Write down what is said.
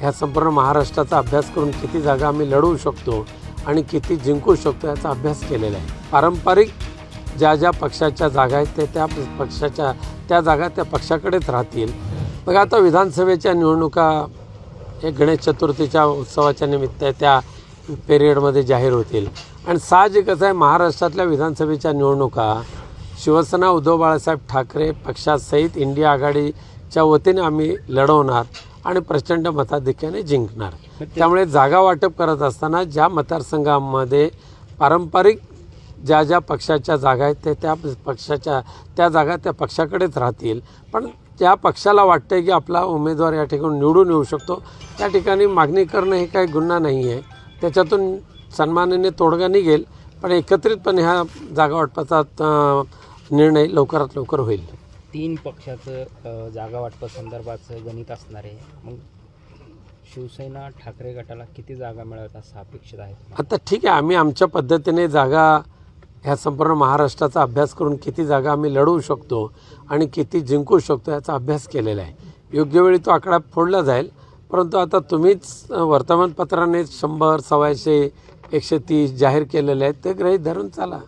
ह्या संपूर्ण महाराष्ट्राचा अभ्यास करून किती जागा आम्ही लढवू शकतो आणि किती जिंकू शकतो याचा अभ्यास केलेला आहे. पारंपरिक ज्या ज्या पक्षाच्या जागा आहेत ते त्या पक्षाच्या त्या जागा त्या पक्षाकडेच राहतील. बघा आता विधानसभेच्या निवडणुका हे गणेश चतुर्थीच्या उत्सवाच्या निमित्त त्या पिरियडमध्ये जाहीर होतील. आणि साहजिकच आहे महाराष्ट्रातल्या विधानसभेच्या निवडणुका शिवसेना उद्धव बाळासाहेब ठाकरे पक्षासहित इंडिया आघाडीच्या वतीने आम्ही लढवणार. आणि प्रचंड मताधिक्याने जिंकणार. त्यामुळे जागा वाटप करत असताना ज्या मतदारसंघामध्ये पारंपरिक ज्या ज्या पक्षाच्या जागा आहेत ते त्या पक्षाच्या त्या जागा त्या पक्षाकडेच राहतील. पण ज्या पक्षाला वाटतं की आपला उमेदवार या ठिकाणी निवडून येऊ शकतो. त्या ठिकाणी मागणी करणं हे काही गुन्हा नाही आहे त्याच्यातून सन्मानाने तोडगा निघेल पण एकत्रितपणे ह्या जागा वाटपाचा निर्णय लवकरात लवकर होईल. तीन पक्षाचं जागा जागा वाटपासंदर्भाचं गणित असणार आहे. मग शिवसेना ठाकरे गटाला किती जागा मिळत असं अपेक्षित आहे आता ठीक आहे आम्ही आमच्या पद्धतीने जागा ह्या संपूर्ण महाराष्ट्राचा अभ्यास करून किती जागा आम्ही लढवू शकतो आणि किती जिंकू शकतो याचा अभ्यास केलेला आहे. योग्य वेळी तो आकडा फोडला जाईल परंतु आता तुम्हीच वर्तमानपत्राने शंभर सव्वाशे एकशे तीस जाहीर केलेले आहेत ते ग्रहित धरून चाला.